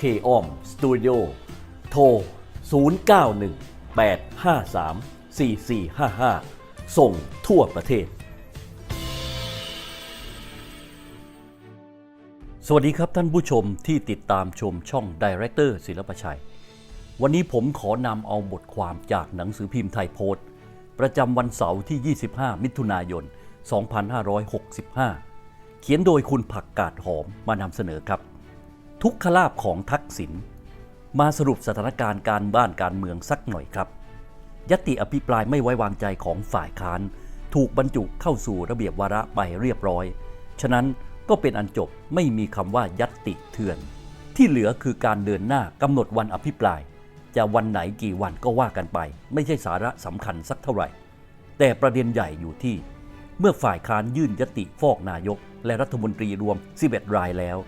k o m Studio โทร 0918534455 ส่งทั่วประเทศ สวัสดีครับท่านผู้ชมที่ติดตามชมช่อง Director ศิลปชัย วันนี้ผมขอนำเอาบทความจากหนังสือพิมพ์ไทยโพสต์ ประจำวันเสาร์ที่ 25 มิถุนายน 2565 เขียนโดยคุณผักกาดหอมมานำเสนอครับ ทุกขลาบของทักษิณมาสรุปสถานการณ์การบ้านการเมืองสักหน่อยครับ ยติอภิปรายไม่ไว้วางใจของฝ่ายค้าน ถูกบรรจุเข้าสู่ระเบียบวาระไปเรียบร้อย ฉะนั้นก็เป็นอันจบไม่มีคำว่ายัตติเถื่อน ที่เหลือคือการเดินหน้ากำหนดวันอภิปราย จะวันไหนกี่วันก็ว่ากันไป ไม่ใช่สาระสำคัญสักเท่าไหร่ แต่ประเด็นใหญ่อยู่ที่ เมื่อฝ่ายค้านยื่นยติฟอกนายก และรัฐมนตรีรวม 11 รายแล้ว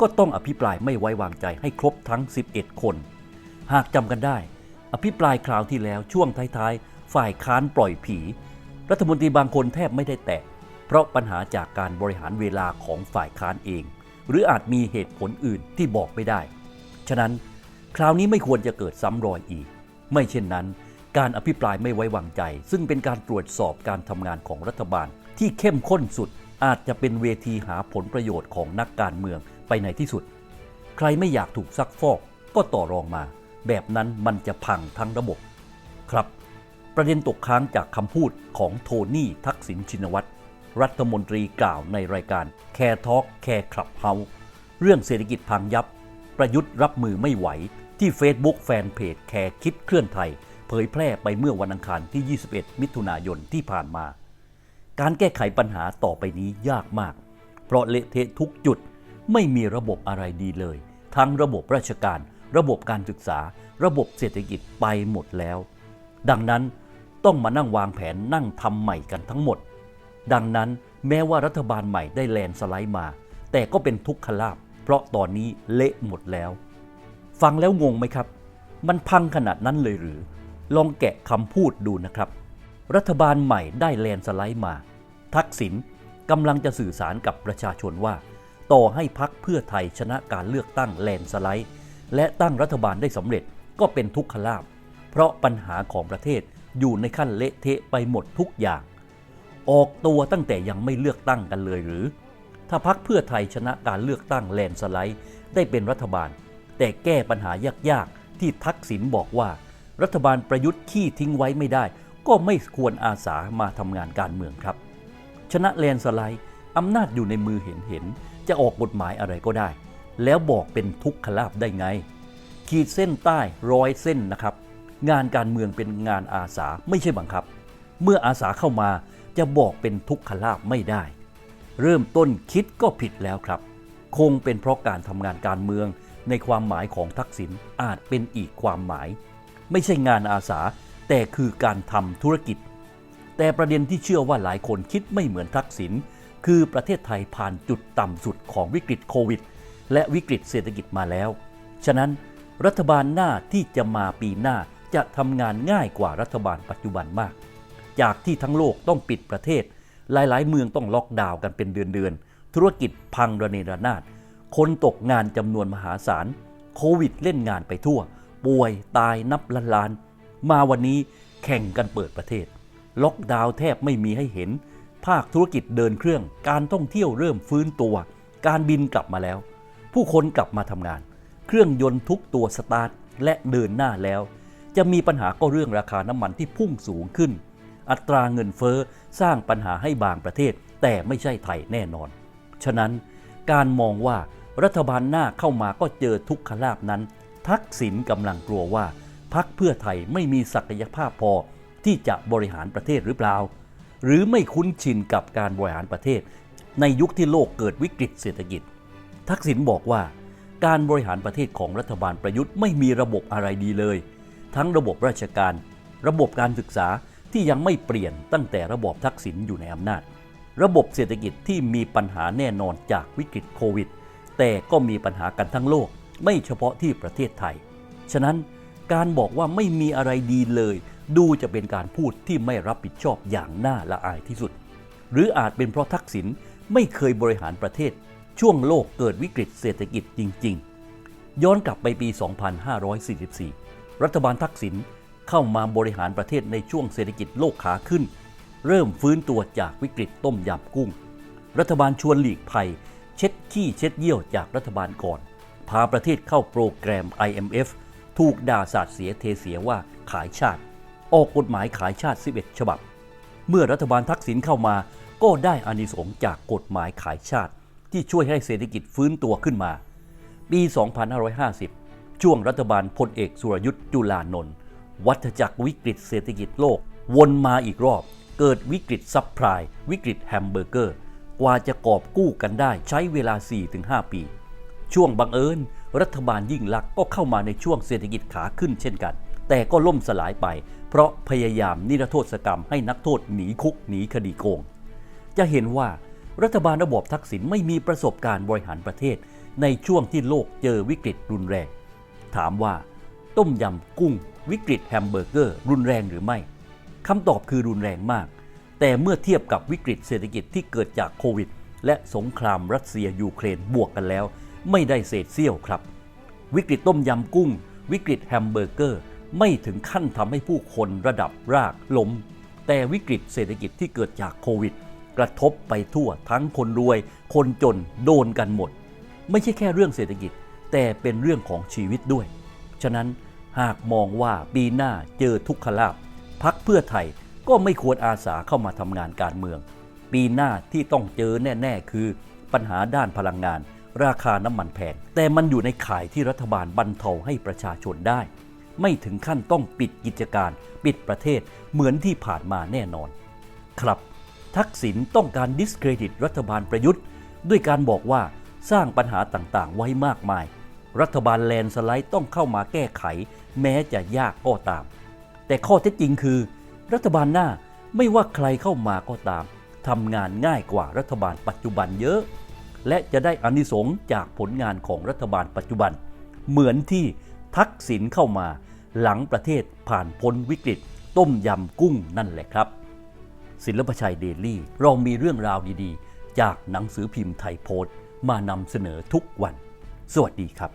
ก็ต้องอภิปรายไม่ไว้วางใจให้ครบทั้ง 11 คน หากจำกันได้ อภิปรายคราวที่แล้วช่วงท้ายๆ ฝ่ายค้านปล่อยผี รัฐมนตรีบางคนแทบไม่ได้แตะ เพราะปัญหาจากการบริหารเวลาของฝ่ายค้านเอง หรืออาจมีเหตุผลอื่นที่บอกไม่ได้ ฉะนั้นคราวนี้ไม่ควรจะเกิดซ้ำรอยอีก ไม่เช่นนั้น การอภิปรายไม่ไว้วางใจ ซึ่งเป็นการตรวจสอบการทำงานของรัฐบาล ที่เข้มข้นสุดอาจจะเป็นเวทีหาผลประโยชน์ของนักการเมือง ไปในที่สุด ใครไม่อยากถูกซักฟอกก็ต่อรองมา แบบนั้นมันจะพังทั้งระบบ ครับ ประเด็นตกค้างจากคำพูดของโทนี่ทักษิณชินวัตร รัฐมนตรีกล่าวในรายการแคร์ทอ k แคร์คลับเฮาเรื่องเศรษฐกิจพังยับ ประยุทธ์รับมือไม่ไหว ที่ Facebook แฟนเพจแคร์คิดเคลื่อนไทย เผยแพร่ไปเมื่อวันอังคารที่ 21 มิถุนายนที่ผ่านมา การแก้ไขปัญหาต่อไปนี้ยากมาก เพราะเละเทะทุกจุด ไม่มีระบบอะไรดีเลย ทั้งระบบราชการ ระบบการศึกษา ระบบเศรษฐกิจไปหมดแล้ว ดังนั้นต้องมานั่งวางแผนนั่งทำใหม่กันทั้งหมด ดังนั้นแม้ว่ารัฐบาลใหม่ได้แลนสไลด์มา แต่ก็เป็นทุกขลาบ เพราะตอนนี้เละหมดแล้ว ฟังแล้วงงไหมครับ มันพังขนาดนั้นเลยหรือ ลองแกะคำพูดดูนะครับ รัฐบาลใหม่ได้แลนสไลด์มา ทักษิณกำลังจะสื่อสารกับประชาชนว่า ต่อให้พักเพื่อไทยชนะการเลือกตั้งแลนสไลด์ และตั้งรัฐบาลได้สำเร็จก็เป็นทุกขลาบ เพราะปัญหาของประเทศอยู่ในขั้นเละเทะไปหมดทุกอย่าง ออกตัวตั้งแต่ยังไม่เลือกตั้งกันเลยหรือ ถ้าพักเพื่อไทยชนะการเลือกตั้งแลนสไลด์ ได้เป็นรัฐบาล แต่แก้ปัญหายากๆ ที่ทักษิณบอกว่า รัฐบาลประยุทธ์ขี้ทิ้งไว้ไม่ได้ ก็ไม่ควรอาสามาทำงานการเมืองครับ ชนะแลนสไลด์ อำนาจอยู่ในมือเห็นเห็น จะออกกฎหมายอะไรก็ได้ แล้วบอกเป็นทุกขลาบได้ไง ขีดเส้นใต้ร้อยเส้นนะครับ งานการเมืองเป็นงานอาสาไม่ใช่บังคับ เมื่ออาสาเข้ามาจะบอกเป็นทุกขลาบไม่ได้ เริ่มต้นคิดก็ผิดแล้วครับ คงเป็นเพราะการทำงานการเมืองในความหมายของทักษิณอาจเป็นอีกความหมาย ไม่ใช่งานอาสา แต่คือการทำธุรกิจ แต่ประเด็นที่เชื่อว่าหลายคนคิดไม่เหมือนทักษิณ คือประเทศไทยผ่านจุดต่ำสุดของวิกฤตโควิด และวิกฤตเศรษฐกิจมาแล้ว ฉะนั้นรัฐบาลหน้าที่จะมาปีหน้าจะทำงานง่ายกว่ารัฐบาลปัจจุบันมาก จากที่ทั้งโลกต้องปิดประเทศ หลายๆ เมืองต้องล็อกดาวน์กันเป็นเดือนๆ ธุรกิจพังระเนระนาด คนตกงานจำนวนมหาศาล โควิดเล่นงานไปทั่ว ป่วยตายนับล้านล้าน มาวันนี้แข่งกันเปิดประเทศ ล็อกดาวน์แทบไม่มีให้เห็น ภาคธุรกิจเดินเครื่อง การท่องเที่ยวเริ่มฟื้นตัว การบินกลับมาแล้ว ผู้คนกลับมาทำงาน เครื่องยนต์ทุกตัวสตาร์ทและเดินหน้าแล้ว จะมีปัญหาก็เรื่องราคาน้ำมันที่พุ่งสูงขึ้น อัตราเงินเฟ้อสร้างปัญหาให้บางประเทศ แต่ไม่ใช่ไทยแน่นอน ฉะนั้นการมองว่ารัฐบาลหน้าเข้ามาก็เจอทุกขลาบนั้น ทักษิณกำลังกลัวว่าพักเพื่อไทยไม่มีศักยภาพพอที่จะบริหารประเทศหรือเปล่า หรือไม่คุ้นชินกับการบริหารประเทศ ในยุคที่โลกเกิดวิกฤตเศรษฐกิจ ทักษิณบอกว่า การบริหารประเทศของรัฐบาลประยุทธ์ไม่มีระบบอะไรดีเลย ทั้งระบบราชการ ระบบการศึกษาที่ยังไม่เปลี่ยนตั้งแต่ระบบทักษิณอยู่ในอำนาจ ระบบเศรษฐกิจที่มีปัญหาแน่นอนจากวิกฤตโควิด แต่ก็มีปัญหากันทั้งโลก ไม่เฉพาะที่ประเทศไทย ฉะนั้นการบอกว่าไม่มีอะไรดีเลย ดูจะเป็นการพูดที่ไม่รับผิดชอบอย่างน่าละอายที่สุด หรืออาจเป็นเพราะทักษิณไม่เคยบริหารประเทศ ช่วงโลกเกิดวิกฤตเศรษฐกิจจริง ๆ ย้อนกลับไปปี 2544 รัฐบาลทักษิณเข้ามาบริหารประเทศในช่วงเศรษฐกิจโลกขาขึ้น เริ่มฟื้นตัวจากวิกฤตต้มยำกุ้ง รัฐบาลชวนหลีกภัย เช็ดขี้เช็ดเยี่ยวจากรัฐบาลก่อน พาประเทศเข้าโปรแกรม IMF ถูกด่าสาดเสียเทเสียว่าขายชาติ ออกกฎหมายขายชาติ 11 ฉบับ เมื่อรัฐบาลทักษิณเข้ามา ก็ได้อานิสงส์จากกฎหมายขายชาติ ที่ช่วยให้เศรษฐกิจฟื้นตัวขึ้นมา ปี 2550 ช่วงรัฐบาลพลเอกสุรยุทธ์จุลานนท์วัฏจักรวิกฤตเศรษฐกิจโลก วนมาอีกรอบ เกิดวิกฤตซับไพรายวิกฤตแฮมเบอร์เกอร์ กว่าจะกอบกู้กันได้ใช้เวลา 4-5 ปี ช่วงบังเอิญ รัฐบาลยิ่งลักษณ์ก็เข้ามาในช่วงเศรษฐกิจขาขึ้นเช่นกัน แต่ก็ล่มสลายไป เพราะพยายามนิรโทษกรรมให้นักโทษหนีคุกหนีคดีโกง จะเห็นว่ารัฐบาลระบอบทักษิณไม่มีประสบการณ์บริหารประเทศ ในช่วงที่โลกเจอวิกฤตรุนแรง ถามว่า ต้มยำกุ้ง วิกฤตแฮมเบอร์เกอร์ รุนแรงหรือไม่คำตอบคือรุนแรงมาก แต่เมื่อเทียบกับวิกฤตเศรษฐกิจที่เกิดจากโควิด และสงครามรัสเซียยูเครนบวกกันแล้ว ไม่ได้เศษเสี้ยวครับ วิกฤตต้มยำกุ้ง วิกฤตแฮมเบอร์เกอร์ ไม่ถึงขั้นทำให้ผู้คนระดับรากล้ม แต่วิกฤตเศรษฐกิจที่เกิดจากโควิด กระทบไปทั่วทั้งคนรวย คนจนโดนกันหมด ไม่ใช่แค่เรื่องเศรษฐกิจ แต่เป็นเรื่องของชีวิตด้วย ฉะนั้นหากมองว่าปีหน้าเจอทุกขลาบพักเพื่อไทยก็ไม่ควรอาสาเข้ามาทำงานการเมือง ปีหน้าที่ต้องเจอแน่ ๆ คือ ปัญหาด้านพลังงาน ราคาน้ำมันแพงแต่มันอยู่ในข่ายที่รัฐบาลบรรเทาให้ประชาชนได้ ไม่ถึงขั้นต้องปิดกิจการ ปิดประเทศเหมือนที่ผ่านมาแน่นอน ครับ ทักษิณต้องการดิสเครดิตรัฐบาลประยุทธ์ ด้วยการบอกว่าสร้างปัญหาต่างๆ ไว้มากมาย รัฐบาลแลนสไลด์ต้องเข้ามาแก้ไข แม้จะยากก็ตาม แต่ข้อเท็จจริงคือ รัฐบาลหน้าไม่ว่าใครเข้ามาก็ตามทำงานง่ายกว่ารัฐบาลปัจจุบันเยอะ และจะได้อานิสงส์จากผลงานของรัฐบาลปัจจุบัน เหมือนที่ ทักษิณเข้ามา หลังประเทศผ่านพ้นวิกฤต ต้มยำกุ้งนั่นแหละครับ ศิลปชัยเดลี่เรามีเรื่องราวดีๆ จากหนังสือพิมพ์ไทยโพสต์มานำเสนอทุกวัน สวัสดีครับ